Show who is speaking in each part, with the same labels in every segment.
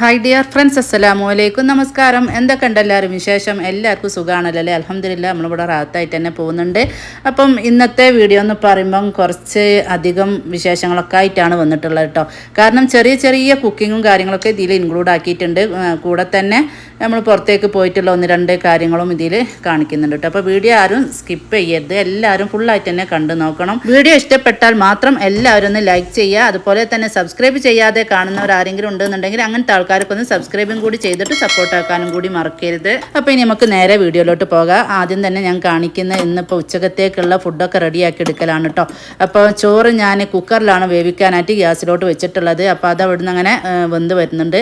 Speaker 1: Hi dear friends അസ്സലാമു അലൈക്കും നമസ്കാരം എന്തൊക്കെ ഉണ്ട് എല്ലാവരും വിശേഷം? എല്ലാവർക്കും സുഖമാണല്ലോ അല്ലേ അലഹമില്ല നമ്മളിവിടെ റാത്തായിട്ട് തന്നെ പോകുന്നുണ്ട്. അപ്പം ഇന്നത്തെ വീഡിയോ എന്ന് പറയുമ്പം കുറച്ച് അധികം വിശേഷങ്ങളൊക്കെ ആയിട്ടാണ് വന്നിട്ടുള്ളത് കേട്ടോ. കാരണം ചെറിയ ചെറിയ കുക്കിങ്ങും കാര്യങ്ങളൊക്കെ ഇതിൽ ഇൻക്ലൂഡ് ആക്കിയിട്ടുണ്ട്. കൂടെ തന്നെ നമ്മൾ പുറത്തേക്ക് പോയിട്ടുള്ള ഒന്ന് രണ്ട് കാര്യങ്ങളും ഇതിൽ കാണിക്കുന്നുണ്ട് കേട്ടോ. അപ്പോൾ വീഡിയോ ആരും സ്കിപ്പ് ചെയ്യരുത്. എല്ലാവരും ഫുള്ളായിട്ട് തന്നെ കണ്ടു നോക്കണം. വീഡിയോ ഇഷ്ടപ്പെട്ടാൽ മാത്രം എല്ലാവരും ഒന്ന് ലൈക്ക് ചെയ്യുക. അതുപോലെ തന്നെ സബ്സ്ക്രൈബ് ചെയ്യാതെ കാണുന്നവർ ആരെങ്കിലും ഉണ്ടെന്നുണ്ടെങ്കിൽ അങ്ങനത്തെ ആൾക്കാർക്ക് ഒന്ന് സബ്സ്ക്രൈബും കൂടി ചെയ്തിട്ട് സപ്പോർട്ട് ആക്കാനും കൂടി മറക്കരുത്. അപ്പോൾ ഇനി നമുക്ക് നേരെ വീഡിയോയിലോട്ട് പോകാം. ആദ്യം തന്നെ ഞാൻ കാണിക്കുന്ന ഇന്നിപ്പോൾ ഉച്ചക്കത്തേക്കുള്ള ഫുഡൊക്കെ റെഡിയാക്കി എടുക്കലാണ് കേട്ടോ അപ്പോൾ ചോറ് ഞാൻ കുക്കറിലാണ് വേവിക്കാനായിട്ട് ഗ്യാസിലോട്ട് വെച്ചിട്ടുള്ളത്. അപ്പോൾ അത് അവിടുന്ന് അങ്ങനെ വന്ന് വരുന്നുണ്ട്.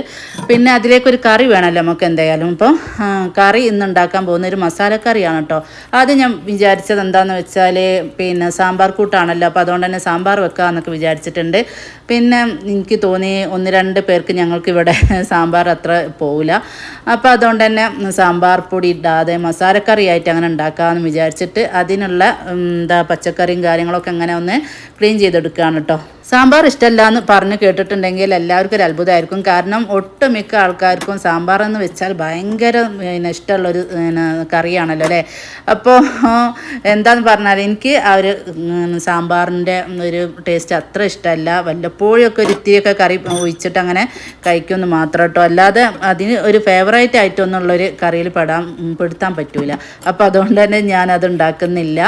Speaker 1: പിന്നെ അതിലേക്കൊരു കറി വേണമല്ലോ നമുക്ക് എന്തായാലും. ഇപ്പോൾ കറി ഇന്ന് ഉണ്ടാക്കാൻ പോകുന്ന ഒരു മസാലക്കറിയാണ് കേട്ടോ ആദ്യം ഞാൻ വിചാരിച്ചത് എന്താണെന്ന് വെച്ചാൽ പിന്നെ സാമ്പാർ കൂട്ടാണല്ലോ. അപ്പോൾ അതുകൊണ്ട് തന്നെ സാമ്പാർ വെക്കാമെന്നൊക്കെ വിചാരിച്ചിട്ടുണ്ട്. പിന്നെ എനിക്ക് തോന്നി ഒന്ന് രണ്ട് പേർക്ക് ഞങ്ങൾക്ക് ഇവിടെ സാമ്പാർ അത്ര പോവില്ല. അപ്പോൾ അതുകൊണ്ട് തന്നെ സാമ്പാർ പൊടി ഇടാതെ മസാലക്കറി ആയിട്ട് അങ്ങനെ ഉണ്ടാക്കാമെന്ന് വിചാരിച്ചിട്ട് അതിനുള്ള എന്താ പച്ചക്കറിയും കാര്യങ്ങളൊക്കെ അങ്ങനെ ഒന്ന് ക്ലീൻ ചെയ്തെടുക്കുകയാണ് കേട്ടോ സാമ്പാർ ഇഷ്ടമല്ല എന്ന് പറഞ്ഞ് കേട്ടിട്ടുണ്ടെങ്കിൽ എല്ലാവർക്കും ഒരു അത്ഭുതമായിരിക്കും. കാരണം ഒട്ടുമിക്ക ആൾക്കാർക്കും സാമ്പാർ എന്ന് വെച്ചാൽ ഭയങ്കര പിന്നെ ഇഷ്ടമുള്ളൊരു പിന്നെ കറിയാണല്ലോ അല്ലേ? അപ്പോൾ എന്താന്ന് പറഞ്ഞാൽ എനിക്ക് ആ ഒരു സാമ്പാറിന്റെ ഒരു ടേസ്റ്റ് അത്ര ഇഷ്ടമല്ല. വല്ലപ്പോഴൊക്കെ ഒരു ഇത്തിരിയൊക്കെ കറി ഒഴിച്ചിട്ട് അങ്ങനെ കഴിക്കുമെന്ന് മാത്രം കേട്ടോ അല്ലാതെ അതിന് ഒരു ഫേവറേറ്റ് ആയിട്ടൊന്നുള്ളൊരു കറിയിൽ പെടാൻ പെടുത്താൻ പറ്റൂല. അപ്പോൾ അതുകൊണ്ട് തന്നെ ഞാനത് ഉണ്ടാക്കുന്നില്ല.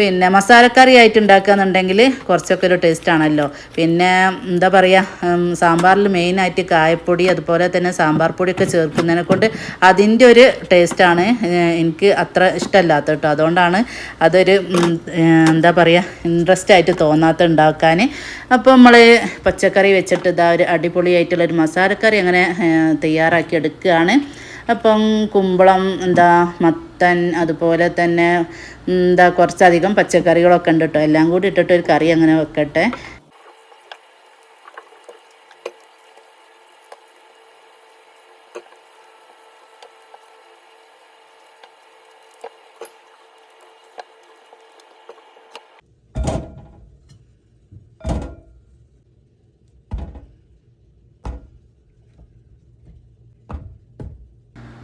Speaker 1: പിന്നെ മസാലക്കറി ആയിട്ട് ഉണ്ടാക്കുകയെന്നുണ്ടെങ്കിൽ കുറച്ചൊക്കെ ഒരു ടേസ്റ്റ് ആണല്ലോ. പിന്നെ എന്താ പറയുക സാമ്പാറിൽ മെയിനായിട്ട് കായപ്പൊടി അതുപോലെ തന്നെ സാമ്പാർ പൊടിയൊക്കെ ചേർക്കുന്നതിനെ കൊണ്ട് അതിന്റെ ഒരു ടേസ്റ്റാണ് എനിക്ക് അത്ര ഇഷ്ടമല്ലാത്ത കേട്ടോ. അതുകൊണ്ടാണ് അതൊരു എന്താ പറയുക ഇൻട്രസ്റ്റ് ആയിട്ട് തോന്നാത്ത ഉണ്ടാക്കാൻ അപ്പോൾ നമ്മൾ പച്ചക്കറി വെച്ചിട്ട് ഇതാ ഒരു അടിപൊളിയായിട്ടുള്ളൊരു മസാലക്കറി അങ്ങനെ തയ്യാറാക്കി എടുക്കുകയാണ്. അപ്പം കുമ്പളം എന്താ മത്തൻ അതുപോലെ തന്നെ എന്താ കുറച്ചധികം പച്ചക്കറികളൊക്കെ ഉണ്ട് കേട്ടോ എല്ലാം കൂടി ഇട്ടിട്ട് ഒരു കറി അങ്ങനെ വെക്കട്ടെ.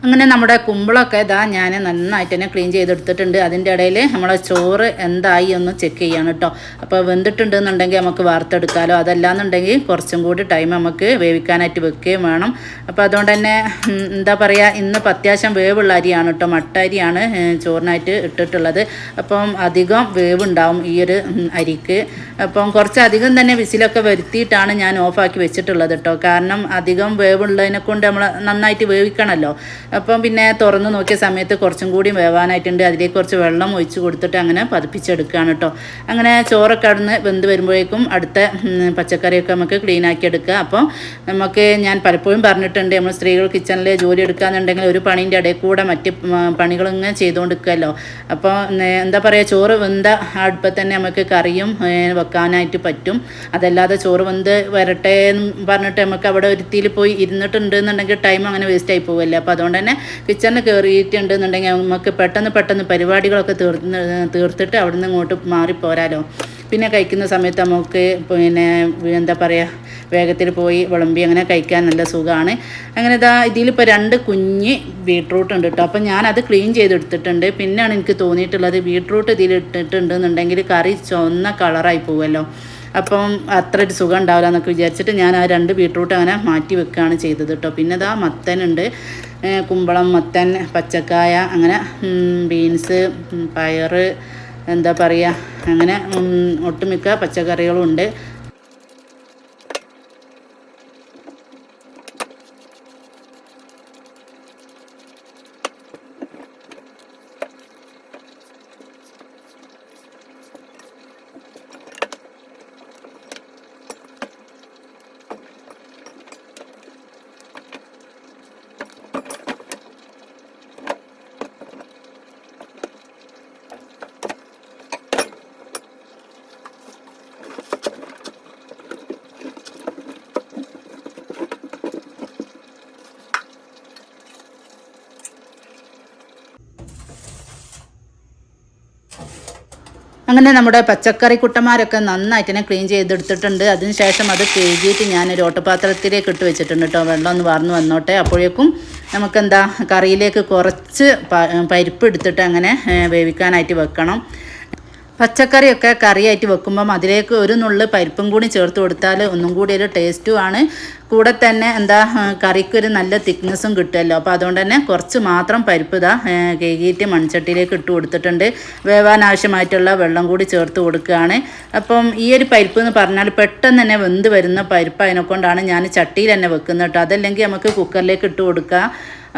Speaker 1: അങ്ങനെ നമ്മുടെ കുമ്പളൊക്കെ ഇതാ ഞാൻ നന്നായിട്ട് തന്നെ ക്ലീൻ ചെയ്തെടുത്തിട്ടുണ്ട്. അതിന്റെ ഇടയിൽ നമ്മളെ ചോറ് എന്തായി ഒന്ന് ചെക്ക് ചെയ്യാണ് കേട്ടോ അപ്പോൾ വെന്തിട്ടുണ്ട് എന്നുണ്ടെങ്കിൽ നമുക്ക് വാർത്തെടുക്കാമല്ലോ അതല്ലാന്നുണ്ടെങ്കിൽ കുറച്ചും കൂടി ടൈം നമുക്ക് വേവിക്കാനായിട്ട് വെക്കുകയും വേണം. അപ്പോൾ അതുകൊണ്ട് തന്നെ എന്താ പറയുക ഇന്ന് അത്യാവശ്യം വേവുള്ള അരിയാണ് കേട്ടോ മട്ട അരിയാണ് ചോറിനായിട്ട് ഇട്ടിട്ടുള്ളത്. അപ്പം അധികം വേവുണ്ടാവും ഈ ഒരു അരിക്ക്. അപ്പം കുറച്ചധികം തന്നെ വിസിലൊക്കെ വരുത്തിയിട്ടാണ് ഞാൻ ഓഫാക്കി വെച്ചിട്ടുള്ളത് കേട്ടോ കാരണം അധികം വേവുള്ളതിനെ കൊണ്ട് നമ്മൾ നന്നായിട്ട് വേവിക്കണമല്ലോ അപ്പം പിന്നെ തുറന്ന് നോക്കിയ സമയത്ത് കുറച്ചും കൂടി വേവാനായിട്ടുണ്ട്. അതിലേക്ക് കുറച്ച് വെള്ളം ഒഴിച്ച് കൊടുത്തിട്ട് അങ്ങനെ പതിപ്പിച്ചെടുക്കുകയാണ് കേട്ടോ. അങ്ങനെ ചോറൊക്കെ അവിടുന്ന് വെന്ത് വരുമ്പോഴേക്കും അടുത്ത പച്ചക്കറിയൊക്കെ നമുക്ക് ക്ലീൻ ആക്കി എടുക്കുക. അപ്പോൾ നമുക്ക് ഞാൻ പലപ്പോഴും പറഞ്ഞിട്ടുണ്ട് നമ്മൾ സ്ത്രീകൾ കിച്ചണിൽ ജോലി എടുക്കുകയെന്നുണ്ടെങ്കിൽ ഒരു പണീന്റെ ഇടയിൽ കൂടെ മറ്റ് പണികളിങ്ങനെ ചെയ്തുകൊണ്ടിരിക്കുമല്ലോ അപ്പോൾ എന്താ പറയുക ചോറ് വെന്ത അടുപ്പത്ത് തന്നെ നമുക്ക് കറിയും വെക്കാനായിട്ട് പറ്റും. അതല്ലാതെ ചോറ് വെന്ത് വരട്ടെ എന്ന് പറഞ്ഞിട്ട് നമുക്ക് അവിടെ ഒരുത്തിയിൽ പോയി ഇരുന്നിട്ടുണ്ട് എന്നുണ്ടെങ്കിൽ ടൈം അങ്ങനെ വേസ്റ്റ് ആയി പോവല്ലേ. അപ്പോൾ അതുകൊണ്ട് തന്നെ കിച്ചണിൽ കയറിയിട്ടുണ്ടെന്നുണ്ടെങ്കിൽ നമുക്ക് പെട്ടെന്ന് പെട്ടെന്ന് പരിപാടികളൊക്കെ തീർന്ന് തീർത്തിട്ട് അവിടെ നിന്ന് ഇങ്ങോട്ട് മാറിപ്പോരാലോ പിന്നെ കഴിക്കുന്ന സമയത്ത് നമുക്ക് പിന്നെ എന്താ പറയുക വേഗത്തിൽ പോയി വിളമ്പി അങ്ങനെ കഴിക്കാൻ നല്ല സുഖമാണ് അങ്ങനെ ഇതാ ഇതിലിപ്പോൾ രണ്ട് കുഞ്ഞ് ബീട്രൂട്ട് ഉണ്ട് കേട്ടോ അപ്പം ഞാനത് ക്ലീൻ ചെയ്തെടുത്തിട്ടുണ്ട്. പിന്നെയാണ് എനിക്ക് തോന്നിയിട്ടുള്ളത് ബീട്രൂട്ട് ഇതിലിട്ടിട്ടുണ്ടെന്നുണ്ടെങ്കിൽ കറി ചുവന്ന കളറായി പോവുമല്ലോ അപ്പം അത്ര ഒരു സുഖം ഉണ്ടാവില്ല എന്നൊക്കെ വിചാരിച്ചിട്ട് ഞാൻ ആ രണ്ട് ബീട്രൂട്ട് അങ്ങനെ മാറ്റി വെക്കുകയാണ് ചെയ്തത് കേട്ടോ പിന്നെ ഇതാ മത്തനുണ്ട്. കുമ്പളം മത്തൻ പച്ചക്കായ അങ്ങനെ ബീൻസ് പയർ എന്താ പറയുക അങ്ങനെ ഒട്ടുമിക്ക പച്ചക്കറികളും അങ്ങനെ നമ്മുടെ പച്ചക്കറി കുട്ടന്മാരൊക്കെ നന്നായിട്ട് തന്നെ ക്ലീൻ ചെയ്തെടുത്തിട്ടുണ്ട്. അതിനുശേഷം അത് കഴുകിയിട്ട് ഞാനൊരു ഓട്ടപാത്രത്തിലേക്ക് ഇട്ട് വെച്ചിട്ടുണ്ട് കേട്ടോ. വെള്ളം ഒന്ന് വാർന്ന് വന്നോട്ടെ. അപ്പോഴേക്കും നമുക്കെന്താ കറിയിലേക്ക് കുറച്ച് പരിപ്പ് എടുത്തിട്ട് അങ്ങനെ വേവിക്കാനായിട്ട് വെക്കണം. പച്ചക്കറിയൊക്കെ കറിയായിട്ട് വെക്കുമ്പം അതിലേക്ക് ഒരു നുള്ള് പരിപ്പും കൂടി ചേർത്ത് കൊടുത്താൽ ഒന്നും കൂടി ഒരു ടേസ്റ്റും ആണ്. കൂടെ തന്നെ എന്താ കറിക്കൊരു നല്ല തിക്നെസ്സും കിട്ടുമല്ലോ അപ്പോൾ അതുകൊണ്ട് തന്നെ കുറച്ച് മാത്രം പരിപ്പ് ഇതാ ഏ, മൺചട്ടിയിലേക്ക് ഇട്ട് കൊടുത്തിട്ടുണ്ട്. വേവാൻ ആവശ്യമായിട്ടുള്ള വെള്ളം കൂടി ചേർത്ത് കൊടുക്കുകയാണ്. അപ്പം ഈ ഒരു പരിപ്പ് എന്ന് പറഞ്ഞാൽ പെട്ടെന്ന് തന്നെ വെന്ത് വരുന്ന പരിപ്പ് അതിനെക്കൊണ്ടാണ് ഞാൻ ചട്ടിയിൽ തന്നെ വെക്കുന്നത് കേട്ടോ. അതല്ലെങ്കിൽ നമുക്ക് കുക്കറിലേക്ക് ഇട്ട് കൊടുക്കുക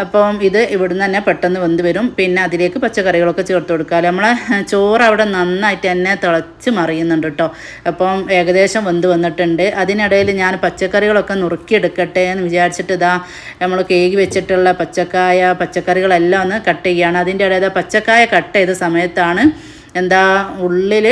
Speaker 1: അപ്പം ഇത് ഇവിടുന്ന് തന്നെ പെട്ടെന്ന് വെന്ത് വരും. പിന്നെ അതിലേക്ക് പച്ചക്കറികളൊക്കെ ചേർത്ത് കൊടുക്കുക. നമ്മളെ ചോറ് അവിടെ നന്നായിട്ട് തന്നെ തിളച്ച് മറിയുന്നുണ്ട് കേട്ടോ. അപ്പം ഏകദേശം വെന്ത് വന്നിട്ടുണ്ട്. അതിനിടയിൽ ഞാൻ പച്ചക്കറികളൊക്കെ നുറുക്കിയെടുക്കട്ടെ എന്ന് വിചാരിച്ചിട്ട് ഇതാ നമ്മൾ കേകി വെച്ചിട്ടുള്ള പച്ചക്കായ പച്ചക്കറികളെല്ലാം ഒന്ന് കട്ട് ചെയ്യുകയാണ്. അതിന്റെ ഇടയിൽ പച്ചക്കായ കട്ട് ചെയ്ത സമയത്താണ് എന്താ ഉള്ളിൽ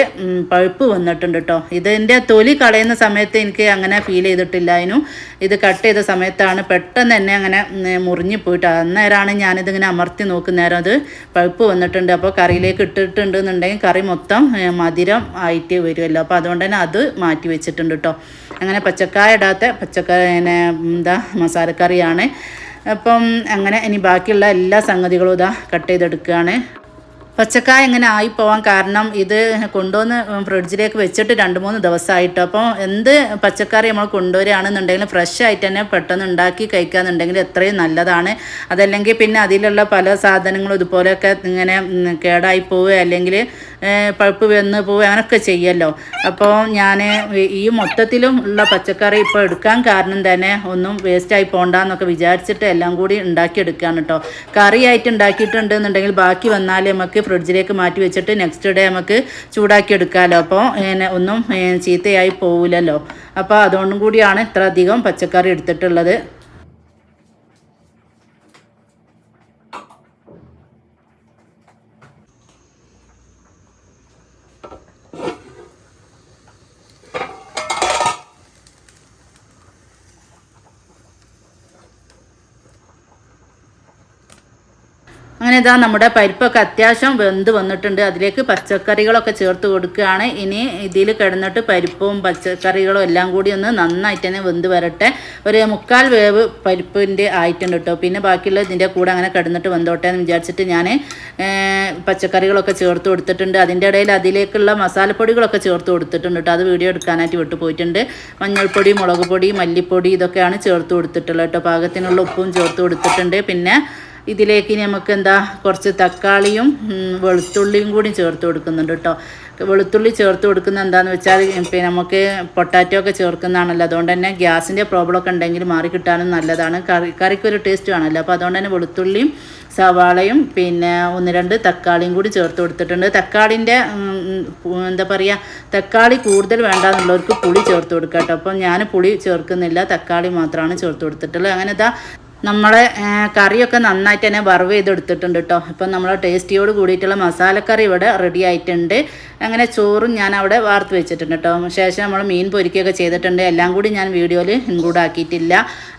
Speaker 1: പഴുപ്പ് വന്നിട്ടുണ്ട് കേട്ടോ ഇതിന്റെ തൊലി കളയുന്ന സമയത്ത് എനിക്ക് അങ്ങനെ ഫീൽ ചെയ്തിട്ടില്ല അതിനും ഇത് കട്ട് ചെയ്ത സമയത്താണ് പെട്ടെന്ന് തന്നെ അങ്ങനെ മുറിഞ്ഞു പോയിട്ട് അന്നേരമാണ് ഞാനിതിങ്ങനെ അമർത്തി നോക്കുന്നേരം അത് പഴുപ്പ് വന്നിട്ടുണ്ട്. അപ്പോൾ കറിയിലേക്ക് ഇട്ടിട്ടുണ്ട് എന്നുണ്ടെങ്കിൽ കറി മൊത്തം മധുരം ആയിട്ട് വരുമല്ലോ അപ്പോൾ അതുകൊണ്ട് തന്നെ അത് മാറ്റി വെച്ചിട്ടുണ്ട് കേട്ടോ അങ്ങനെ പച്ചക്കായ ഇടാത്ത പച്ചക്കറി എന്താ മസാലക്കറിയാണ്. അപ്പം അങ്ങനെ ഇനി ബാക്കിയുള്ള എല്ലാ സംഗതികളും ഇതാ കട്ട് ചെയ്തെടുക്കുകയാണ്. പച്ചക്കായ ഇങ്ങനെ ആയിപ്പോവാൻ കാരണം ഇത് കൊണ്ടുവന്ന് ഫ്രിഡ്ജിലേക്ക് വെച്ചിട്ട് രണ്ട് മൂന്ന് ദിവസമായിട്ട്. അപ്പോൾ എന്ത് പച്ചക്കറി നമ്മൾ കൊണ്ടുവരികയാണെന്നുണ്ടെങ്കിൽ ഫ്രഷ് ആയിട്ട് തന്നെ പെട്ടെന്ന് ഉണ്ടാക്കി കഴിക്കാന്നുണ്ടെങ്കിൽ എത്രയും നല്ലതാണ്. അതല്ലെങ്കിൽ പിന്നെ അതിലുള്ള പല സാധനങ്ങളും ഇതുപോലെയൊക്കെ ഇങ്ങനെ കേടായി പോവുക അല്ലെങ്കിൽ പഴുപ്പ് വെന്ന് പോവുക അങ്ങനെയൊക്കെ ചെയ്യല്ലോ. അപ്പോൾ ഞാൻ ഈ മൊത്തത്തിലും ഉള്ള പച്ചക്കറി ഇപ്പോൾ എടുക്കാൻ കാരണം തന്നെ ഒന്നും വേസ്റ്റായി പോകണ്ടെന്നൊക്കെ വിചാരിച്ചിട്ട് എല്ലാം കൂടി ഉണ്ടാക്കിയെടുക്കുകയാണ് കേട്ടോ കറിയായിട്ട് ഉണ്ടാക്കിയിട്ടുണ്ട് എന്നുണ്ടെങ്കിൽ ബാക്കി വന്നാൽ നമുക്ക് ഫ്രിഡ്ജിലേക്ക് മാറ്റി വെച്ചിട്ട് നെക്സ്റ്റ് ഡേ നമുക്ക് ചൂടാക്കി എടുക്കാമല്ലോ അപ്പോൾ ഒന്നും ചീത്തയായി പോവില്ലല്ലോ അപ്പോൾ അതുകൊണ്ടും കൂടിയാണ് ഇത്ര അധികം പച്ചക്കറി എടുത്തിട്ടുള്ളത്. അങ്ങനെ ഇതാ നമ്മുടെ പരിപ്പൊക്കെ അത്യാവശ്യം വെന്ത് വന്നിട്ടുണ്ട്. അതിലേക്ക് പച്ചക്കറികളൊക്കെ ചേർത്ത് കൊടുക്കുകയാണ്. ഇനി ഇതിൽ കിടന്നിട്ട് പരിപ്പും പച്ചക്കറികളും എല്ലാം കൂടി ഒന്ന് നന്നായിട്ട് തന്നെ വെന്ത് വരട്ടെ. ഒരു മുക്കാൽ വേവ് പരിപ്പിന്റെ ആയിട്ടുണ്ട് കേട്ടോ. പിന്നെ ബാക്കിയുള്ള ഇതിന്റെ കൂടെ അങ്ങനെ കിടന്നിട്ട് വെന്തോട്ടെ എന്ന് വിചാരിച്ചിട്ട് ഞാൻ പച്ചക്കറികളൊക്കെ ചേർത്ത് കൊടുത്തിട്ടുണ്ട്. അതിന്റെ ഇടയിൽ അതിലേക്കുള്ള മസാലപ്പൊടികളൊക്കെ ചേർത്ത് കൊടുത്തിട്ടുണ്ട് കേട്ടോ. അത് വീഡിയോ എടുക്കാനായിട്ട് വിട്ടു പോയിട്ടുണ്ട്. മഞ്ഞൾപ്പൊടി മുളക് പൊടി മല്ലിപ്പൊടി ഇതൊക്കെയാണ് ചേർത്ത് കൊടുത്തിട്ടുള്ളത് കേട്ടോ. പാകത്തിനുള്ള ഉപ്പും ചേർത്ത് കൊടുത്തിട്ടുണ്ട്. പിന്നെ ഇതിലേക്ക് നമുക്ക് എന്താ കുറച്ച് തക്കാളിയും വെളുത്തുള്ളിയും കൂടി ചേർത്ത് കൊടുക്കുന്നുണ്ട് കേട്ടോ. വെളുത്തുള്ളി ചേർത്ത് കൊടുക്കുന്ന എന്താണെന്ന് വെച്ചാൽ പിന്നെ നമുക്ക് പൊട്ടാറ്റോ ഒക്കെ ചേർക്കുന്നതാണല്ലോ. അതുകൊണ്ട് തന്നെ ഗ്യാസിന്റെ പ്രോബ്ലം ഒക്കെ ഉണ്ടെങ്കിൽ മാറി കിട്ടാനും നല്ലതാണ്. കറി കറിക്കൊരു ടേസ്റ്റ് വേണമല്ലോ. അപ്പോൾ അതുകൊണ്ട് തന്നെ വെളുത്തുള്ളിയും സവാളയും പിന്നെ ഒന്ന് രണ്ട് തക്കാളിയും കൂടി ചേർത്ത് കൊടുത്തിട്ടുണ്ട്. തക്കാളിന്റെ എന്താ പറയുക തക്കാളി കൂടുതൽ വേണ്ടാന്നുള്ളവർക്ക് പുളി ചേർത്ത് കൊടുക്കാം കേട്ടോ. അപ്പം ഞാൻ പുളി ചേർക്കുന്നില്ല. തക്കാളി മാത്രമാണ് ചേർത്ത് കൊടുത്തിട്ടുള്ളത്. അങ്ങനെ ഇതാ നമ്മളെ കറിയൊക്കെ നന്നായിട്ട് തന്നെ വറവ് ചെയ്തെടുത്തിട്ടുണ്ട് കേട്ടോ അപ്പം നമ്മൾ ടേസ്റ്റിയോട് കൂടിയിട്ടുള്ള മസാലക്കറി ഇവിടെ റെഡി ആയിട്ടുണ്ട്. അങ്ങനെ ചോറും ഞാൻ അവിടെ വാർത്ത് വെച്ചിട്ടുണ്ട് കേട്ടോ. ശേഷം നമ്മൾ മീൻ പൊരിക്കുകയൊക്കെ ചെയ്തിട്ടുണ്ട്. എല്ലാം കൂടി ഞാൻ വീഡിയോയിൽ ഇൻക്ലൂഡ് ആക്കിയിട്ടില്ല.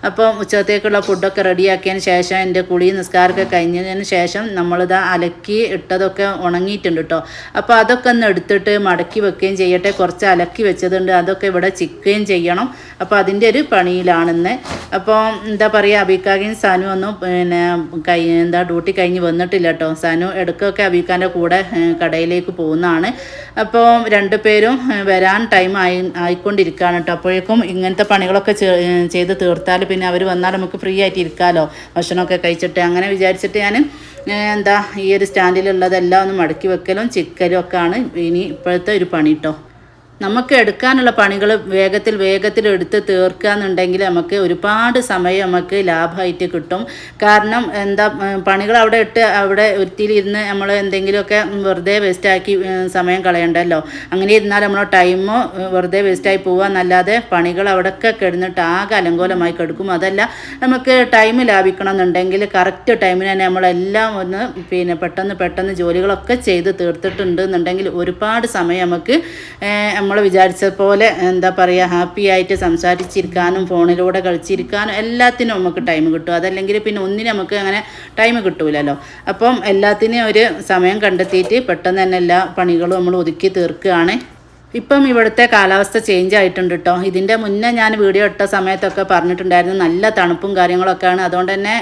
Speaker 1: അപ്പോൾ ഉച്ചത്തേക്കുള്ള ഫുഡൊക്കെ റെഡിയാക്കിയതിന് ശേഷം എന്റെ കുളി നിസ്കാരമൊക്കെ കഴിഞ്ഞതിന് ശേഷം നമ്മളിത് അലക്കി ഇട്ടതൊക്കെ ഉണങ്ങിയിട്ടുണ്ട് കേട്ടോ. അപ്പോൾ അതൊക്കെ ഒന്ന് എടുത്തിട്ട് മടക്കി വെക്കുകയും ചെയ്യട്ടെ. കുറച്ച് അലക്കി വെച്ചതുണ്ട്. അതൊക്കെ ഇവിടെ ചിക്കുകയും ചെയ്യണം. അപ്പോൾ അതിന്റെ ഒരു പണിയിലാണെന്ന്. അപ്പോൾ എന്താ പറയുക അബീക്കാകയും സനു ഒന്നും പിന്നെ കൈ എന്താ ഡ്യൂട്ടി കഴിഞ്ഞ് വന്നിട്ടില്ല കേട്ടോ. സനു ഇടയ്ക്കൊക്കെ അബീക്കാന്റെ കൂടെ കടയിലേക്ക് പോകുന്നതാണ്. അപ്പോൾ രണ്ടു പേരും വരാൻ ടൈം ആയി ആയിക്കൊണ്ടിരിക്കുകയാണ് കേട്ടോ അപ്പോഴേക്കും ഇങ്ങനത്തെ പണികളൊക്കെ ചെയ്ത് തീർത്താൽ പിന്നെ അവർ വന്നാൽ നമുക്ക് ഫ്രീ ആയിട്ട് ഇരിക്കാമല്ലോ ഭക്ഷണമൊക്കെ കഴിച്ചിട്ട് അങ്ങനെ വിചാരിച്ചിട്ട് ഞാൻ എന്താ ഈ ഒരു സ്റ്റാൻഡിലുള്ളതെല്ലാം ഒന്ന് മടക്കി വെക്കലും ചിക്കലും ഒക്കെ ആണ് ഇനി ഇപ്പോഴത്തെ ഒരു പണി കേട്ടോ നമുക്ക് എടുക്കാനുള്ള പണികൾ വേഗത്തിൽ വേഗത്തിൽ എടുത്ത് തീർക്കുക എന്നുണ്ടെങ്കിൽ നമുക്ക് ഒരുപാട് സമയം നമുക്ക് ലാഭമായിട്ട് കിട്ടും. കാരണം എന്താ പണികൾ അവിടെ ഇട്ട് അവിടെ ഒരുത്തിയിലിരുന്ന് നമ്മൾ എന്തെങ്കിലുമൊക്കെ വെറുതെ വേസ്റ്റാക്കി സമയം കളയണ്ടല്ലോ. അങ്ങനെ ഇരുന്നാൽ നമ്മളെ ടൈമോ വെറുതെ വേസ്റ്റായി പോകാന്നല്ലാതെ പണികൾ അവിടെയൊക്കെ കിടന്നിട്ട് ആകെ അലങ്കോലമായി കിടക്കും. അതല്ല നമുക്ക് ടൈം ലാഭിക്കണം എന്നുണ്ടെങ്കിൽ കറക്റ്റ് ടൈമിന് തന്നെ നമ്മളെല്ലാം ഒന്ന് പിന്നെ പെട്ടെന്ന് പെട്ടെന്ന് ജോലികളൊക്കെ ചെയ്ത് തീർത്തിട്ടുണ്ട് എന്നുണ്ടെങ്കിൽ ഒരുപാട് സമയം നമുക്ക് നമ്മൾ വിചാരിച്ച പോലെ എന്താ പറയുക ഹാപ്പി ആയിട്ട് സംസാരിച്ചിരിക്കാനും ഫോണിലൂടെ കളിച്ചിരിക്കാനും എല്ലാത്തിനും നമുക്ക് ടൈം കിട്ടും. അതല്ലെങ്കിൽ പിന്നെ ഒന്നിനും നമുക്ക് അങ്ങനെ ടൈം കിട്ടൂലല്ലോ. അപ്പം എല്ലാത്തിനും ഒരു സമയം കണ്ടെത്തിയിട്ട് പെട്ടെന്ന് തന്നെ എല്ലാ പണികളും നമ്മൾ ഒതുക്കി തീർക്കുകയാണ്. ഇപ്പം ഇവിടുത്തെ കാലാവസ്ഥ ചേഞ്ച് ആയിട്ടുണ്ട് കേട്ടോ ഇതിന്റെ മുന്നേ ഞാൻ വീഡിയോ ഇട്ട സമയത്തൊക്കെ പറഞ്ഞിട്ടുണ്ടായിരുന്നു നല്ല തണുപ്പും കാര്യങ്ങളൊക്കെയാണ്. അതുകൊണ്ട് തന്നെ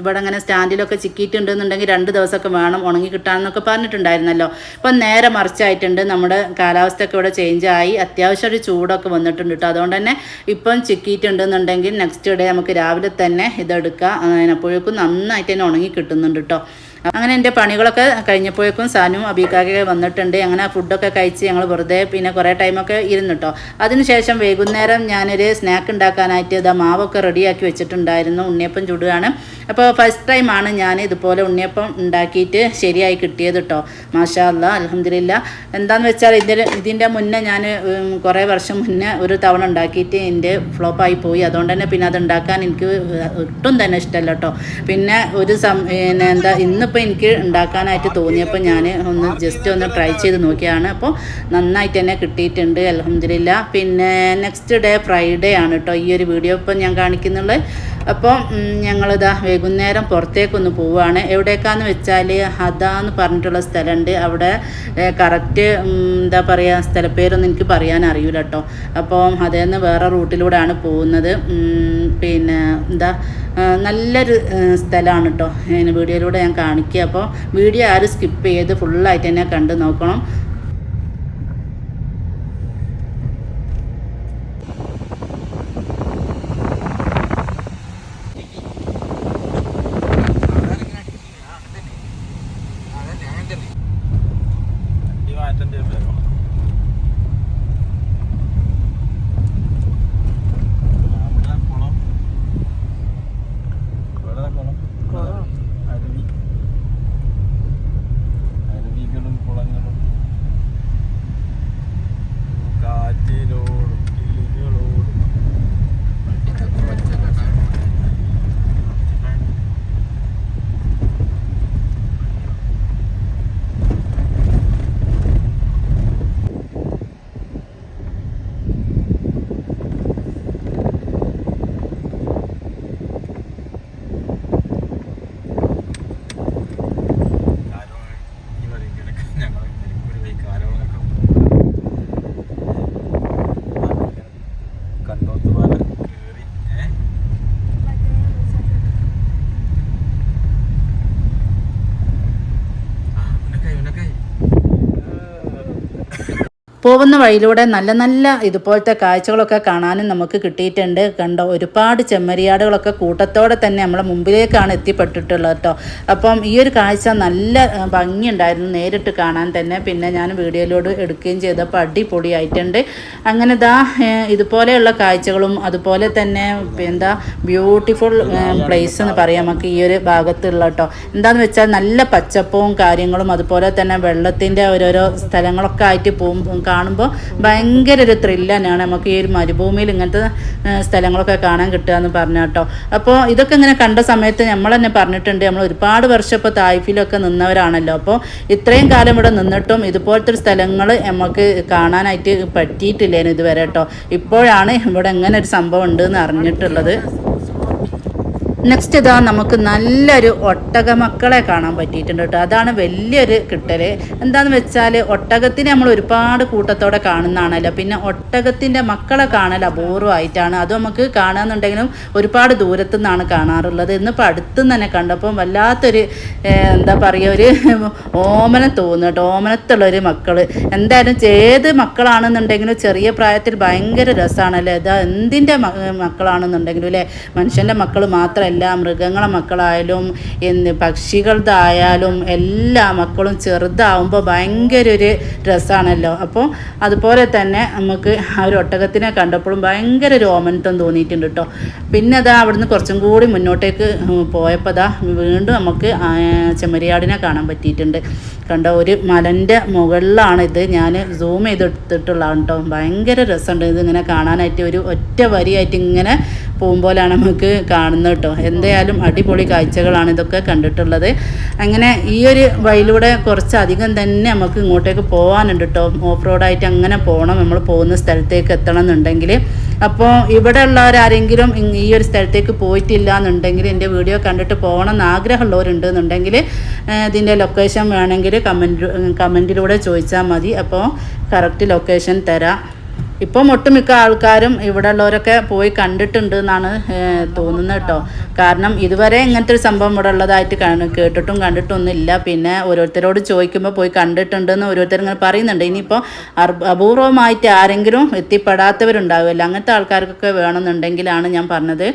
Speaker 1: ഇവിടെ അങ്ങനെ സ്റ്റാൻഡിലൊക്കെ ചിക്കിയിട്ടുണ്ടെന്നുണ്ടെങ്കിൽ രണ്ട് ദിവസമൊക്കെ വേണം ഉണങ്ങി കിട്ടാമെന്നൊക്കെ പറഞ്ഞിട്ടുണ്ടായിരുന്നല്ലോ. ഇപ്പം നേരെ മറിച്ചായിട്ടുണ്ട്. നമ്മുടെ കാലാവസ്ഥയൊക്കെ ഇവിടെ ചേഞ്ച് ആയി. അത്യാവശ്യം ഒരു ചൂടൊക്കെ വന്നിട്ടുണ്ട് കേട്ടോ അതുകൊണ്ട് തന്നെ ഇപ്പം ചിക്കിയിട്ടുണ്ടെന്നുണ്ടെങ്കിൽ നെക്സ്റ്റ് ഡേ നമുക്ക് രാവിലെ തന്നെ ഇതെടുക്കാം. അതിനപ്പോഴേക്കും നന്നായിട്ട് തന്നെ ഉണങ്ങി കിട്ടുന്നുണ്ട് കേട്ടോ അങ്ങനെ എന്റെ പണികളൊക്കെ കഴിഞ്ഞപ്പോഴേക്കും സാനും അബീക്കാക്കെ വന്നിട്ടുണ്ട്. അങ്ങനെ ഫുഡൊക്കെ കഴിച്ച് ഞങ്ങൾ വെറുതെ പിന്നെ കുറേ ടൈമൊക്കെ ഇരുന്നിട്ടോ അതിനുശേഷം വൈകുന്നേരം ഞാനൊരു സ്നാക്ക് ഉണ്ടാക്കാനായിട്ട് ഇതാ മാവൊക്കെ റെഡിയാക്കി വെച്ചിട്ടുണ്ടായിരുന്നു. ഉണ്ണിയപ്പം ചുടുകയാണ്. അപ്പോൾ ഫസ്റ്റ് ടൈമാണ് ഞാൻ ഇതുപോലെ ഉണ്ണിയപ്പം ഉണ്ടാക്കിയിട്ട് ശരിയായി കിട്ടിയത് കേട്ടോ മാഷാ അല്ല അലഹമില്ല എന്താണെന്ന് വെച്ചാൽ ഇതിന് ഇതിന്റെ മുന്നേ ഞാൻ കുറേ വർഷം മുന്നേ ഒരു തവണ ഉണ്ടാക്കിയിട്ട് എന്റെ ഫ്ലോപ്പായി പോയി. അതുകൊണ്ട് തന്നെ പിന്നെ അത് ഉണ്ടാക്കാൻ എനിക്ക് ഒട്ടും തന്നെ ഇഷ്ടമല്ല കേട്ടോ പിന്നെ ഒരു സം എന്താ എന്താ ഇന്നിപ്പോൾ എനിക്ക് ഉണ്ടാക്കാനായിട്ട് തോന്നിയപ്പോൾ ഞാൻ ഒന്ന് ജസ്റ്റ് ഒന്ന് ട്രൈ ചെയ്ത് നോക്കിയാണ് അപ്പോൾ നന്നായിട്ട് തന്നെ കിട്ടിയിട്ടുണ്ട് അലഹമില്ല പിന്നെ നെക്സ്റ്റ് ഡേ ഫ്രൈഡേ ആണ് കേട്ടോ ഈ ഒരു വീഡിയോ ഇപ്പം ഞാൻ കാണിക്കുന്നുള്ളത് അപ്പോൾ ഞങ്ങളിതാ വൈകുന്നേരം പുറത്തേക്കൊന്ന് പോവുകയാണ് എവിടേക്കാന്ന് വെച്ചാൽ ഹദാന്ന് പറഞ്ഞിട്ടുള്ള സ്ഥലമുണ്ട് അവിടെ കറക്റ്റ് എന്താ പറയുക സ്ഥലപ്പേരൊന്നും എനിക്ക് പറയാൻ അറിയില്ല കേട്ടോ അപ്പോൾ അതേന്ന് വേറെ റൂട്ടിലൂടെയാണ് പോകുന്നത്. പിന്നെ എന്താ നല്ലൊരു സ്ഥലമാണ് കേട്ടോ വീഡിയോയിലൂടെ ഞാൻ കാണിക്കുക അപ്പോൾ വീഡിയോ ആരും സ്കിപ്പ് ചെയ്ത് ഫുള്ളായിട്ട് തന്നെ കണ്ടു നോക്കണം
Speaker 2: ഈ മാറ്റേണ്ടി വരും അവിടെ കുളം ഇവിടെ കുളം അരുവി അരുവികളും കുളങ്ങളും കാറ്റിലോടും കിളികളോടും കാരോളം ഈ വഴി കിടക്ക് ഞങ്ങൾ നെരിക്കൂടി പോയി കാരോളൊക്കെ കണ്ടോത്തുപാല കയറി ഏ ആ ഉനക്കായി ഉനക്കായി
Speaker 1: പോകുന്ന വഴിയിലൂടെ നല്ല നല്ല ഇതുപോലത്തെ കാഴ്ചകളൊക്കെ കാണാനും നമുക്ക് കിട്ടിയിട്ടുണ്ട്. കണ്ടോ ഒരുപാട് ചെമ്മരിയാടുകളൊക്കെ കൂട്ടത്തോടെ തന്നെ നമ്മളെ മുമ്പിലേക്കാണ് എത്തിപ്പെട്ടിട്ടുള്ളത് കേട്ടോ. അപ്പം ഈ ഒരു കാഴ്ച നല്ല ഭംഗിയുണ്ടായിരുന്നു നേരിട്ട് കാണാൻ തന്നെ. പിന്നെ ഞാൻ വീഡിയോയിലോട് എടുക്കുകയും ചെയ്തപ്പോൾ അടിപൊളിയായിട്ടുണ്ട്. അങ്ങനെ ഇതാ ഇതുപോലെയുള്ള കാഴ്ചകളും അതുപോലെ തന്നെ എന്താ ബ്യൂട്ടിഫുൾ പ്ലേസ് എന്ന് പറയാം നമുക്ക് ഈ ഒരു ഭാഗത്തുള്ള കേട്ടോ. എന്താന്ന് വെച്ചാൽ നല്ല പച്ചപ്പവും കാര്യങ്ങളും അതുപോലെ തന്നെ വെള്ളത്തിന്റെ ഓരോരോ സ്ഥലങ്ങളൊക്കെ ആയിട്ട് പോകുമ്പോൾ കാണുമ്പോൾ ഭയങ്കര ഒരു ത്രില്ല് തന്നെയാണ് നമുക്ക് ഈ ഒരു മരുഭൂമിയിൽ ഇങ്ങനത്തെ സ്ഥലങ്ങളൊക്കെ കാണാൻ കിട്ടുക എന്ന് പറഞ്ഞ കേട്ടോ. അപ്പോൾ ഇതൊക്കെ ഇങ്ങനെ കണ്ട സമയത്ത് നമ്മൾ തന്നെ പറഞ്ഞിട്ടുണ്ട് നമ്മൾ ഒരുപാട് വർഷം ഇപ്പോൾ തായ്ഫിലൊക്കെ നിന്നവരാണല്ലോ. അപ്പോൾ ഇത്രയും കാലം ഇവിടെ നിന്നിട്ടും ഇതുപോലത്തെ സ്ഥലങ്ങൾ നമുക്ക് കാണാനായിട്ട് പറ്റിയിട്ടില്ലേനു ഇതുവരെ കേട്ടോ. ഇപ്പോഴാണ് ഇവിടെ എങ്ങനെ ഒരു സംഭവം ഉണ്ട് എന്ന് അറിഞ്ഞിട്ടുള്ളത്. നെക്സ്റ്റ് ഇതാ നമുക്ക് നല്ലൊരു ഒട്ടക മക്കളെ കാണാൻ പറ്റിയിട്ടുണ്ട് കേട്ടോ. അതാണ് വലിയൊരു കിട്ടൽ എന്താണെന്ന് വെച്ചാൽ ഒട്ടകത്തിനെ നമ്മൾ ഒരുപാട് കൂട്ടത്തോടെ കാണുന്നതാണല്ലോ. പിന്നെ ഒട്ടകത്തിന്റെ മക്കളെ കാണൽ അപൂർവമായിട്ടാണ്. അത് നമുക്ക് കാണാന്നുണ്ടെങ്കിലും ഒരുപാട് ദൂരത്തു നിന്നാണ് കാണാറുള്ളത്. ഇന്നിപ്പോൾ അടുത്തുനിന്ന് തന്നെ കണ്ടപ്പം വല്ലാത്തൊരു എന്താ പറയുക ഒരു ഓമന തോന്നുന്നു കേട്ടോ. ഓമനത്തുള്ളൊരു മക്കൾ എന്തായാലും ഏത് മക്കളാണെന്നുണ്ടെങ്കിലും ചെറിയ പ്രായത്തിൽ ഭയങ്കര രസമാണല്ലേ ഇതാ എന്തിന്റെ മക്കളാണെന്നുണ്ടെങ്കിലും അല്ലേ? മനുഷ്യന്റെ മക്കൾ മാത്രമല്ല മൃഗങ്ങളെ മക്കളായാലും എന്ന് പക്ഷികളുടെ എല്ലാ മക്കളും ചെറുതാവുമ്പോൾ ഭയങ്കര ഒരു രസമാണല്ലോ അപ്പോൾ അതുപോലെ തന്നെ നമുക്ക് ആ ഒരു ഒട്ടകത്തിനെ കണ്ടപ്പോഴും ഭയങ്കര രോമനത്വം തോന്നിയിട്ടുണ്ട് കേട്ടോ പിന്നെ അതാ അവിടുന്ന് കുറച്ചും കൂടി മുന്നോട്ടേക്ക് പോയപ്പോൾ അതാ വീണ്ടും നമുക്ക് ചെമ്മരിയാടിനെ കാണാൻ പറ്റിയിട്ടുണ്ട്. കണ്ട ഒരു മലന്റെ മുകളിലാണ് ഇത് ഞാൻ സൂം ചെയ്തെടുത്തിട്ടുള്ളതാണ് കേട്ടോ ഭയങ്കര രസമുണ്ട് ഇതിങ്ങനെ കാണാനായിട്ട്. ഒരു ഒറ്റ വരിയായിട്ട് ഇങ്ങനെ പോകുമ്പോഴാണ് നമുക്ക് കാണുന്നത് കേട്ടോ. എന്തായാലും അടിപൊളി കാഴ്ചകളാണ് ഇതൊക്കെ കണ്ടിട്ടുള്ളത്. അങ്ങനെ ഈ ഒരു വഴിയിലൂടെ കുറച്ചധികം തന്നെ നമുക്ക് ഇങ്ങോട്ടേക്ക് പോകാനുണ്ട് കേട്ടോ. ഓഫ് റോഡായിട്ട് അങ്ങനെ പോകണം നമ്മൾ പോകുന്ന സ്ഥലത്തേക്ക് എത്തണം എന്നുണ്ടെങ്കിൽ. അപ്പോൾ ഇവിടെ ഉള്ളവരാരെങ്കിലും ഈ ഒരു സ്ഥലത്തേക്ക് പോയിട്ടില്ല എന്നുണ്ടെങ്കിൽ എന്റെ വീഡിയോ കണ്ടിട്ട് പോകണം എന്ന് ആഗ്രഹമുള്ളവരുണ്ട് എന്നുണ്ടെങ്കിൽ ഇതിന്റെ ലൊക്കേഷൻ വേണമെങ്കിൽ കമന്റ് കമന്റിലൂടെ ചോദിച്ചാൽ മതി. അപ്പോൾ കറക്റ്റ് ലൊക്കേഷൻ തരാം. ഇപ്പം ഒട്ടുമിക്ക ആൾക്കാരും ഇവിടെ ഉള്ളവരൊക്കെ പോയി കണ്ടിട്ടുണ്ട് എന്നാണ് തോന്നുന്നത് കേട്ടോ. കാരണം ഇതുവരെ ഇങ്ങനത്തെ ഒരു സംഭവം ഇവിടെ ഉള്ളതായിട്ട് കേട്ടിട്ടും കണ്ടിട്ടൊന്നും ഇല്ല പിന്നെ ഓരോരുത്തരോട് ചോദിക്കുമ്പോൾ പോയി കണ്ടിട്ടുണ്ടെന്ന് ഓരോരുത്തർ ഇങ്ങനെ പറയുന്നുണ്ട്. ഇനിയിപ്പോൾ അപൂർവമായിട്ട് ആരെങ്കിലും എത്തിപ്പെടാത്തവരുണ്ടാവുമല്ലോ. അങ്ങനത്തെ ആൾക്കാർക്കൊക്കെ വേണമെന്നുണ്ടെങ്കിലാണ് ഞാൻ പറഞ്ഞത്.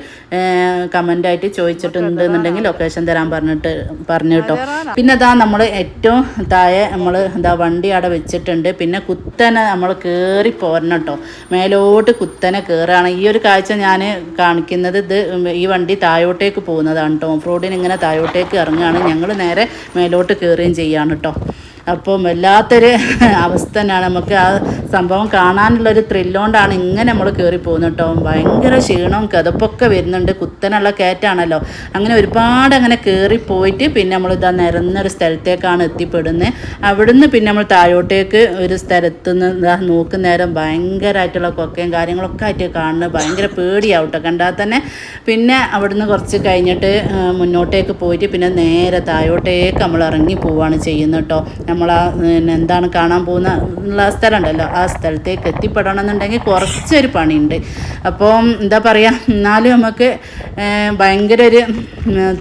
Speaker 1: കമന്റായിട്ട് ചോദിച്ചിട്ടുണ്ട് എന്നുണ്ടെങ്കിൽ ലൊക്കേഷൻ തരാൻ പറഞ്ഞിട്ട് പറഞ്ഞു കേട്ടോ. പിന്നെ അതാ നമ്മൾ ഏറ്റവും താഴെ നമ്മൾ എന്താ വണ്ടി അവിടെ വെച്ചിട്ടുണ്ട്. പിന്നെ കുത്തനെ നമ്മൾ കയറി പോരണം കേട്ടോ. മേലോട്ട് കുത്തനെ കയറുകയാണ് ഈ ഒരു കാഴ്ച ഞാൻ കാണിക്കുന്നത് ഇത് ഈ വണ്ടി താഴോട്ടേക്ക് പോകുന്നതാണ് കേട്ടോ ഓഫ് റോഡിന് ഇങ്ങനെ താഴോട്ടേക്ക് ഇറങ്ങുകയാണ്. ഞങ്ങൾ നേരെ മേലോട്ട് കയറുകയും ചെയ്യുകയാണ് കേട്ടോ അപ്പം വല്ലാത്തൊരു അവസ്ഥ തന്നെയാണ് നമുക്ക് ആ സംഭവം കാണാനുള്ളൊരു ത്രില്ലോണ്ടാണ് ഇങ്ങനെ നമ്മൾ കയറി പോകുന്നത് കേട്ടോ. ഭയങ്കര ക്ഷീണവും കഥപ്പൊക്കെ വരുന്നുണ്ട്. കുത്തനുള്ള കയറ്റാണല്ലോ. അങ്ങനെ ഒരുപാട് അങ്ങനെ കയറി പോയിട്ട് പിന്നെ നമ്മൾ ഇതാ നിരന്നൊരു സ്ഥലത്തേക്കാണ് എത്തിപ്പെടുന്നത്. അവിടുന്ന് പിന്നെ നമ്മൾ താഴോട്ടേക്ക് ഒരു സ്ഥലത്ത് നിന്ന് നോക്കുന്ന നേരം ഭയങ്കരമായിട്ടുള്ള കൊക്കയും കാര്യങ്ങളൊക്കെ ആയിട്ട് കാണുന്നത്. ഭയങ്കര പേടിയാവട്ടെ കണ്ടാൽ തന്നെ പിന്നെ അവിടുന്ന് കുറച്ച് കഴിഞ്ഞിട്ട് മുന്നോട്ടേക്ക് പോയിട്ട് പിന്നെ നേരെ താഴോട്ടേക്ക് നമ്മൾ ഇറങ്ങി പോവുകയാണ് ചെയ്യുന്നത് കേട്ടോ. നമ്മൾ ആ എന്താണ് കാണാൻ പോകുന്ന ഉള്ള സ്ഥലം ഉണ്ടല്ലോ ആ സ്ഥലത്തേക്ക് എത്തിപ്പെടണം എന്നുണ്ടെങ്കിൽ കുറച്ചൊരു പണിയുണ്ട്. അപ്പോൾ എന്താ പറയുക എന്നാലും നമുക്ക് ഭയങ്കര ഒരു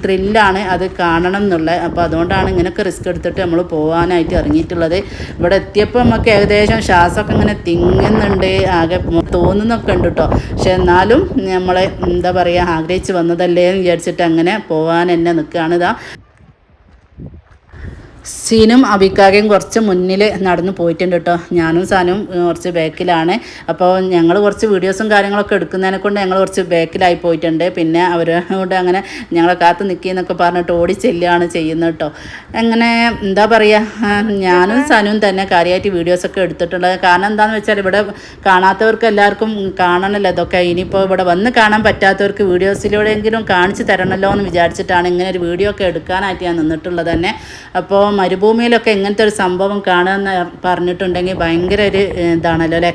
Speaker 1: ത്രില്ലാണ് അത് കാണണം എന്നുള്ളത് അപ്പോൾ അതുകൊണ്ടാണ് ഇങ്ങനെയൊക്കെ റിസ്ക് എടുത്തിട്ട് നമ്മൾ പോകാനായിട്ട് ഇറങ്ങിയിട്ടുള്ളത്. ഇവിടെ എത്തിയപ്പോൾ നമുക്ക് ഏകദേശം ശ്വാസമൊക്കെ ഇങ്ങനെ തിങ്ങുന്നുണ്ട്. ആകെ തോന്നുന്നൊക്കെ ഉണ്ട് കേട്ടോ പക്ഷെ എന്നാലും നമ്മളെ എന്താ പറയുക ആഗ്രഹിച്ച് വന്നതല്ലേ എന്ന് വിചാരിച്ചിട്ട് അങ്ങനെ പോകാൻ തന്നെ നിൽക്കുകയാണ് ഇതാ. സീനും അബിക്കാകയും കുറച്ച് മുന്നിൽ നടന്നു പോയിട്ടുണ്ട് കേട്ടോ. ഞാനും സാനും കുറച്ച് ബാക്കിലാണ്. അപ്പോൾ ഞങ്ങൾ കുറച്ച് വീഡിയോസും കാര്യങ്ങളൊക്കെ എടുക്കുന്നതിനെ കൊണ്ട് ഞങ്ങൾ കുറച്ച് ബാക്കിലായി പോയിട്ടുണ്ട്. പിന്നെ അവരോട് അങ്ങനെ ഞങ്ങളെ കാത്ത് നിൽക്കുന്നൊക്കെ പറഞ്ഞിട്ട് ഓടി ചെല്ലുകയാണ് ചെയ്യുന്നത് കേട്ടോ. അങ്ങനെ എന്താ പറയുക ഞാനും സാനും തന്നെ കാര്യമായിട്ട് വീഡിയോസൊക്കെ എടുത്തിട്ടുള്ളത്. കാരണം എന്താണെന്ന് വെച്ചാൽ ഇവിടെ കാണാത്തവർക്ക് എല്ലാവർക്കും കാണണമല്ലോ ഇതൊക്കെ. ഇനിയിപ്പോൾ ഇവിടെ വന്ന് കാണാൻ പറ്റാത്തവർക്ക് വീഡിയോസിലൂടെയെങ്കിലും കാണിച്ചു തരണമല്ലോ എന്ന് വിചാരിച്ചിട്ടാണ് ഇങ്ങനെ ഒരു വീഡിയോ ഒക്കെ എടുക്കാനായിട്ട് ഞാൻ നിന്നിട്ടുള്ളത് തന്നെ. അപ്പോൾ മരുഭൂമിയിലൊക്കെ ഇങ്ങനത്തെ ഒരു സംഭവം കാണുക എന്ന് പറഞ്ഞിട്ടുണ്ടെങ്കിൽ ഭയങ്കര ഒരു ഇതാണല്ലോ അല്ലേ?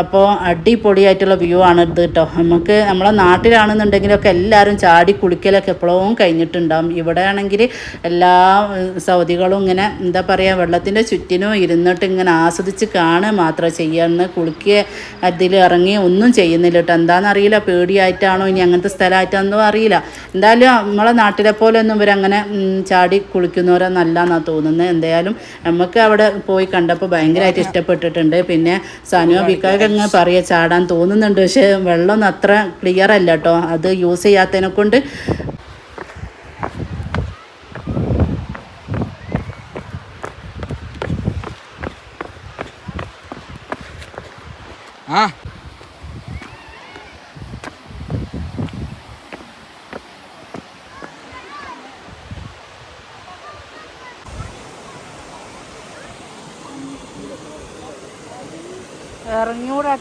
Speaker 1: അപ്പോൾ അടിപൊളിയായിട്ടുള്ള വ്യൂ ആണ് ഇത് കേട്ടോ നമുക്ക് നമ്മളെ നാട്ടിലാണെന്നുണ്ടെങ്കിലൊക്കെ എല്ലാവരും ചാടി കുളിക്കലൊക്കെ എപ്പോഴും കഴിഞ്ഞിട്ടുണ്ടാവും. ഇവിടെ ആണെങ്കിൽ എല്ലാ സൗദികളും ഇങ്ങനെ എന്താ പറയുക വെള്ളത്തിന്റെ ചുറ്റിനും ഇരുന്നിട്ട് ഇങ്ങനെ ആസ്വദിച്ച് കാണുക മാത്രം ചെയ്യാന്ന് കുളിക്കുക അതിൽ ഇറങ്ങി ഒന്നും ചെയ്യുന്നില്ല കേട്ടോ എന്താണെന്നറിയില്ല പേടിയായിട്ടാണോ ഇനി അങ്ങനത്തെ സ്ഥലമായിട്ടാണെന്നോ അറിയില്ല. എന്തായാലും നമ്മളെ നാട്ടിലെ പോലെ ഒന്നും ഇവരങ്ങനെ ചാടി കുളിക്കുന്നവരൊന്നല്ല എന്നാണ് തോന്നുന്നത്. എന്തായാലും നമുക്ക് അവിടെ പോയി കണ്ടപ്പോൾ ഭയങ്കരമായിട്ട് ഇഷ്ടപ്പെട്ടിട്ടുണ്ട്. പിന്നെ സനുവ ബിക്കാക്ക് അങ്ങ് പറയുക ചാടാൻ തോന്നുന്നുണ്ട്. പക്ഷേ വെള്ളമൊന്നും അത്ര ക്ലിയർ അല്ല കേട്ടോ. അത് യൂസ് ചെയ്യാത്തതിനെ കൊണ്ട്.
Speaker 2: ആ.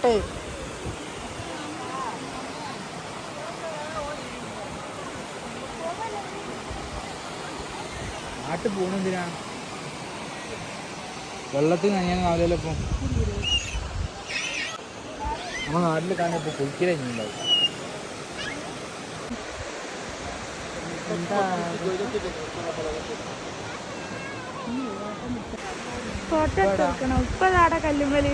Speaker 1: ഇറങ്ങിയൂടാട്ടെ
Speaker 2: നാട്ടിൽ പോണെന്തിനാ വെള്ളത്തിൽ നനയാനാവില്ലല്ലോ ഇപ്പം. നമ്മുടെ നാട്ടിൽ കാണാൻ ഇപ്പോൾ കുളിക്കലുണ്ടാവും
Speaker 3: ഫോട്ടോ എടുക്കണം കല്ലുമ്മൽ.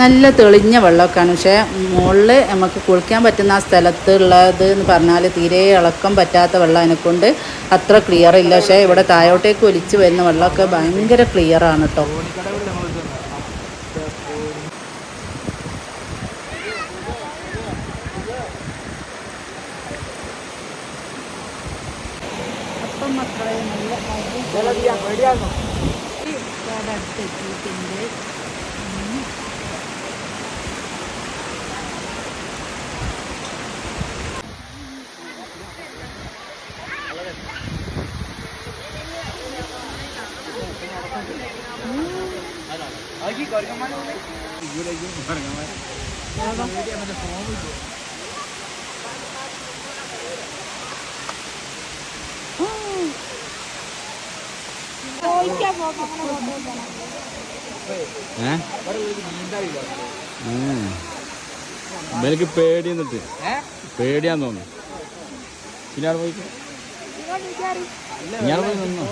Speaker 1: നല്ല തെളിഞ്ഞ വെള്ളമൊക്കെയാണ്. പക്ഷേ മുകളിൽ നമുക്ക് കുളിക്കാൻ പറ്റുന്ന ആ സ്ഥലത്തുള്ളത് എന്ന് പറഞ്ഞാൽ തീരെ ഇളക്കം പറ്റാത്ത വെള്ളം അതിനെക്കൊണ്ട് അത്ര ക്ലിയർ ഇല്ല. പക്ഷേ ഇവിടെ താഴോട്ടേക്ക് ഒലിച്ച് വരുന്ന വെള്ളമൊക്കെ ഭയങ്കര ക്ലിയർ ആണ് കേട്ടോ അപ്പം മക്കളെ നല്ല
Speaker 2: ഇവർക്ക് പേടി എന്നിട്ട് പേടിയാന്ന് തോന്നുന്നു. പിന്നെ അവിടെ പോയി ഇയാൾ പോയി നിന്നോ?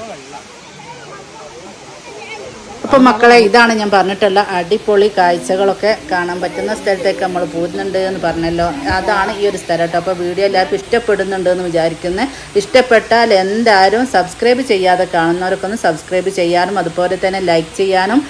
Speaker 1: അപ്പം മക്കളെ ഇതാണ് ഞാൻ പറഞ്ഞിട്ടുള്ള അടിപൊളി കാഴ്ചകളൊക്കെ കാണാൻ പറ്റുന്ന സ്ഥലത്തേക്ക് നമ്മൾ പോകുന്നുണ്ട് എന്ന് പറഞ്ഞല്ലോ. അതാണ് ഈ ഒരു സ്ഥലം കേട്ടോ. അപ്പോൾ വീഡിയോ എല്ലാവർക്കും ഇഷ്ടപ്പെടുന്നുണ്ട് എന്ന് വിചാരിക്കുന്നത് ഇഷ്ടപ്പെട്ടാൽ എന്തായാലും സബ്സ്ക്രൈബ് ചെയ്യാതെ കാണുന്നവരൊക്കെ ഒന്ന് സബ്സ്ക്രൈബ് ചെയ്യാനും അതുപോലെ തന്നെ ലൈക്ക് ചെയ്യാനും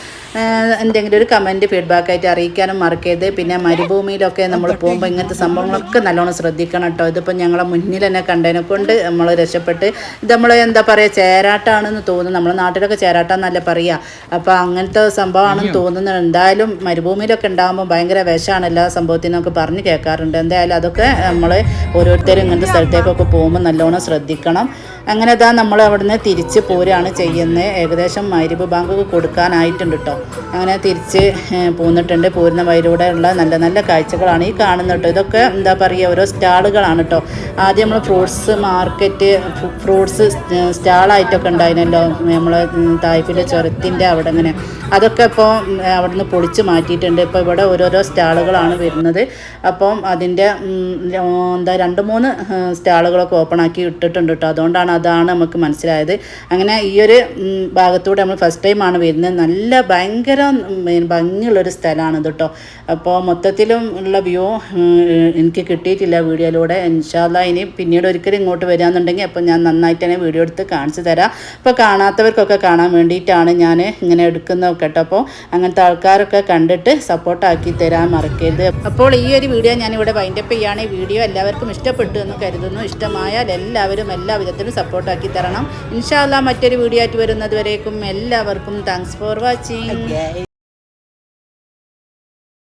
Speaker 1: എന്തെങ്കിലും ഒരു കമന്റ് ഫീഡ്ബാക്ക് ആയിട്ട് അറിയിക്കാനും മറക്കരുത്. പിന്നെ മരുഭൂമിയിലൊക്കെ നമ്മൾ പോകുമ്പോൾ ഇങ്ങനത്തെ സംഭവങ്ങളൊക്കെ നല്ലോണം ശ്രദ്ധിക്കണം കേട്ടോ. ഇതിപ്പോൾ ഞങ്ങളെ മുന്നിൽ തന്നെ കണ്ടതിനെ കൊണ്ട് നമ്മൾ രക്ഷപ്പെട്ട് ഇത് നമ്മൾ എന്താ പറയുക ചേരാട്ടാണെന്ന് തോന്നുന്നു. നമ്മളെ നാട്ടിലൊക്കെ ചേരാട്ടാന്നല്ല പറയുക അപ്പോൾ അങ്ങനത്തെ സംഭവമാണെന്ന് തോന്നുന്നത് എന്തായാലും മരുഭൂമിയിലൊക്കെ ഉണ്ടാകുമ്പോൾ ഭയങ്കര വിഷമാണ് എല്ലാ സംഭവത്തിനൊക്കെ പറഞ്ഞ് കേൾക്കാറുണ്ട്. എന്തായാലും അതൊക്കെ നമ്മൾ ഓരോരുത്തരും ഇങ്ങനത്തെ സ്ഥലത്തേക്കൊക്കെ പോകുമ്പോൾ നല്ലോണം ശ്രദ്ധിക്കണം. അങ്ങനെ ഇതാ നമ്മൾ അവിടുന്ന് തിരിച്ച് പോരാണ് ചെയ്യുന്നത്. ഏകദേശം മൈരിബ് ബാങ്ക് കൊടുക്കാനായിട്ടുണ്ട് കേട്ടോ അങ്ങനെ തിരിച്ച് പോന്നിട്ടുണ്ട്. പോരുന്ന വഴിയിലൂടെ ഉള്ള നല്ല നല്ല കാഴ്ചകളാണ് ഈ കാണുന്നത് കേട്ടോ ഇതൊക്കെ എന്താ പറയുക ഓരോ സ്റ്റാളുകളാണ് കേട്ടോ ആദ്യം നമ്മൾ ഫ്രൂട്ട്സ് മാർക്കറ്റ് ഫ്രൂട്ട്സ് സ്റ്റാളായിട്ടൊക്കെ ഉണ്ടായിരുന്നല്ലോ. നമ്മൾ തായ്പിലെ ചുരത്തിന്റെ അവിടെ അങ്ങനെ അതൊക്കെ ഇപ്പോൾ അവിടുന്ന് പൊളിച്ച് മാറ്റിയിട്ടുണ്ട്. ഇപ്പോൾ ഇവിടെ ഓരോരോ സ്റ്റാളുകളാണ് വരുന്നത്. അപ്പം അതിന്റെ എന്താ രണ്ട് മൂന്ന് സ്റ്റാളുകളൊക്കെ ഓപ്പൺ ആക്കി ഇട്ടിട്ടുണ്ട് കേട്ടോ അതുകൊണ്ടാണ് അതാണ് നമുക്ക് മനസ്സിലായത്. അങ്ങനെ ഈ ഒരു ഭാഗത്തൂടെ നമ്മൾ ഫസ്റ്റ് ടൈമാണ് വരുന്നത്. നല്ല ഭയങ്കര ഭംഗിയുള്ളൊരു സ്ഥലമാണ് കേട്ടോ അപ്പോൾ മൊത്തത്തിലും ഉള്ള വ്യൂ എനിക്ക് കിട്ടിയിട്ടില്ല വീഡിയോയിലൂടെ. ഇൻഷാല്ല ഇനി പിന്നീട് ഒരിക്കലും ഇങ്ങോട്ട് വരികയെന്നുണ്ടെങ്കിൽ അപ്പോൾ ഞാൻ നന്നായിട്ട് തന്നെ വീഡിയോ എടുത്ത് കാണിച്ചു തരാം. അപ്പോൾ കാണാത്തവർക്കൊക്കെ കാണാൻ വേണ്ടിയിട്ടാണ് ഞാൻ ഇങ്ങനെ എടുക്കുന്നത് കേട്ടോ. അപ്പോൾ അങ്ങനത്തെ ആൾക്കാരൊക്കെ കണ്ടിട്ട് സപ്പോർട്ടാക്കി തരാൻ മറക്കരുത്. അപ്പോൾ ഈ ഒരു വീഡിയോ ഞാനിവിടെ വൈൻഡപ്പ് ചെയ്യുകയാണ് ഈ വീഡിയോ എല്ലാവർക്കും ഇഷ്ടപ്പെട്ടു എന്ന് കരുതുന്നു. ഇഷ്ടമായാൽ എല്ലാവരും എല്ലാ വിധത്തിലും സപ്പോർട്ടാക്കി തരണം. ഇൻഷാല്ല മറ്റൊരു വീഡിയോ ആയിട്ട് വരുന്നത് വരേക്കും എല്ലാവർക്കും താങ്ക്സ് ഫോർ വാച്ചിങ്